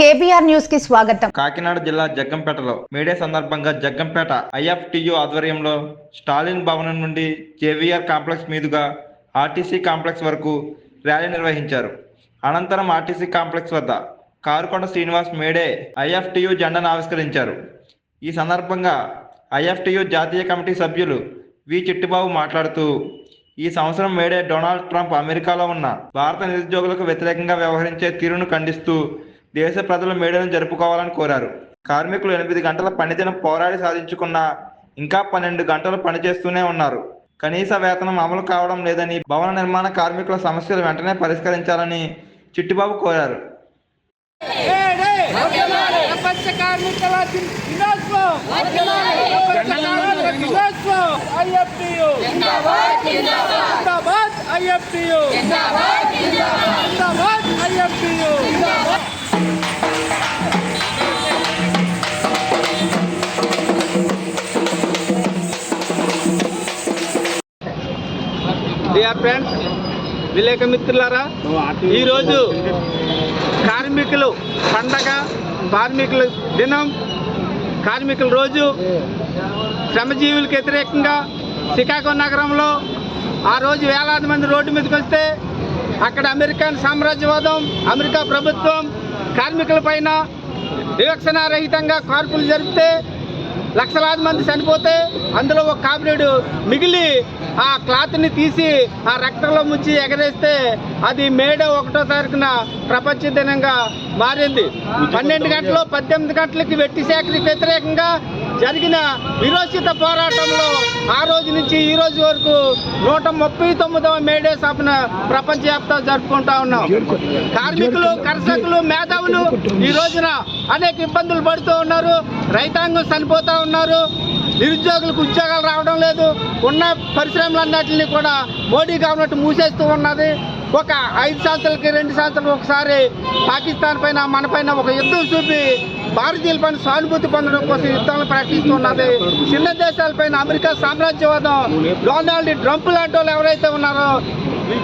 KBR న్యూస్కి స్వాగతం. కాకినాడ జిల్లా జగ్గంపేటలో మేడే సందర్భంగా జగ్గంపేట ఐఎఫ్టియు ఆధ్వర్యంలో స్టాలిన్ భవనం నుండి జేవిఆర్ కాంప్లెక్స్ మీదుగా ఆర్టీసీ కాంప్లెక్స్ వరకు ర్యాలీ నిర్వహించారు. అనంతరం ఆర్టీసీ కాంప్లెక్స్ వద్ద కారుకొండ శ్రీనివాస్ మేడే ఐఎఫ్టియు జెండాను ఆవిష్కరించారు. ఈ సందర్భంగా ఐఎఫ్టియు జాతీయ కమిటీ సభ్యులు వి చిట్టిబాబు మాట్లాడుతూ ఈ సంవత్సరం మేడే డొనాల్డ్ ట్రంప్ అమెరికాలో ఉన్న భారత నిరుద్యోగులకు వ్యతిరేకంగా వ్యవహరించే తీరును ఖండిస్తూ దేశ ప్రజల మేడను జరుపుకోవాలని కోరారు. కార్మికులు ఎనిమిది గంటల పనిదినం పోరాడి సాధించుకున్న ఇంకా పన్నెండు గంటలు పనిచేస్తూనే ఉన్నారు. కనీస వేతనం అమలు కావడం లేదని భవన నిర్మాణ కార్మికుల సమస్యలు వెంటనే పరిష్కరించాలని చిట్టిబాబు కోరారు. ప్రపంచ డియర్ ఫ్రెండ్స్ విలేక మిత్రులారా ఈరోజు కార్మికులు పండగ కార్మికుల దినం కార్మికుల రోజు. శ్రమజీవులకు వ్యతిరేకంగా శ్రీకాకుళం నగరంలో ఆ రోజు వేలాది మంది రోడ్డు మీదకి వస్తే అక్కడ అమెరికన్ సామ్రాజ్యవాదం అమెరికా ప్రభుత్వం కార్మికుల పైన వివక్షణారహితంగా కార్పులు జరిపితే లక్షలాది మంది చనిపోతే అందులో ఒక కామ్రేడు మిగిలి ఆ క్లాత్ని తీసి ఆ రక్తంలో ముంచి ఎగరేస్తే అది మేడ ఒకటో తారీఖున ప్రపంచ దినంగా మారింది. పన్నెండు గంటలు పద్దెనిమిది గంటలకి వెట్టి శాఖకి వ్యతిరేకంగా జరిగిన విరోచిత పోరాటంలో ఆ రోజు నుంచి ఈ రోజు వరకు నూట ముప్పై తొమ్మిదవ మేడే సభను ప్రపంచవ్యాప్తంగా జరుపుకుంటా ఉన్నాం. కార్మికులు కర్షకులు మేధావులు ఈ రోజున అనేక ఇబ్బందులు పడుతూ ఉన్నారు. రైతాంగం చనిపోతూ ఉన్నారు. నిరుద్యోగులకు ఉద్యోగాలు రావడం లేదు. ఉన్న పరిశ్రమలన్నింటినీ కూడా మోడీ గవర్నమెంట్ మూసేస్తూ ఉన్నది. ఒక ఐదు సంవత్సరాలకి రెండు సంవత్సరాలకు ఒకసారి పాకిస్తాన్ పైన మన పైన ఒక యుద్ధం చూపి భారతీయుల పైన సానుభూతి పొందడం కోసం యుద్ధాలను ప్రకటిస్తున్నది చిన్న దేశాలపైన అమెరికా సామ్రాజ్యవాదం డొనాల్డ్ ట్రంప్ లాంటి వాళ్ళు ఎవరైతే ఉన్నారో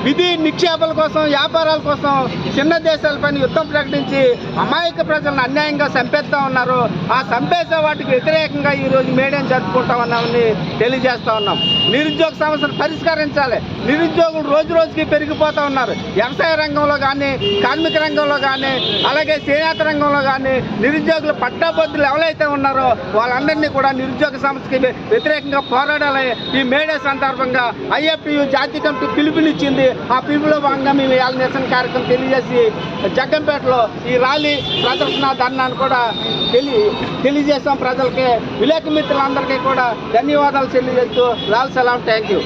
విధి నిక్షేపాల కోసం వ్యాపారాల కోసం చిన్న దేశాలపైన యుద్ధం ప్రకటించి అమాయక ప్రజలను అన్యాయంగా చంపేస్తా ఉన్నారు. ఆ చంపేసే వాటికి వ్యతిరేకంగా ఈరోజు రోజు మేడేం జరుపుకుంటా ఉన్నామని తెలియజేస్తా ఉన్నాం. నిరుద్యోగ సమస్యను పరిష్కరించాలి. నిరుద్యోగులు రోజు రోజుకి పెరిగిపోతూ ఉన్నారు. వ్యవసాయ రంగంలో కానీ కార్మిక రంగంలో కానీ అలాగే చేనేత రంగంలో కానీ నిరుద్యోగులు పట్టాబద్దులు ఎవరైతే ఉన్నారో వాళ్ళందరినీ కూడా నిరుద్యోగ సమస్యకి వ్యతిరేకంగా పోరాడాలి ఈ మేడే సందర్భంగా ఐఎఫ్టియు జాతీయ కమిటీ పిలుపునిచ్చింది. ఆ పిలుపులో భాగంగా మేము ఇవాళ నిరసన కార్యక్రమం తెలియజేసి జగ్గంపేటలో ఈ ర్యాలీ ప్రదర్శన ధర్నాను కూడా తెలి తెలియజేస్తాం ప్రజలకి. విలేక మిత్రులందరికీ కూడా ధన్యవాదాలు తెలియజేస్తూ లాల్ సలాం. Thank you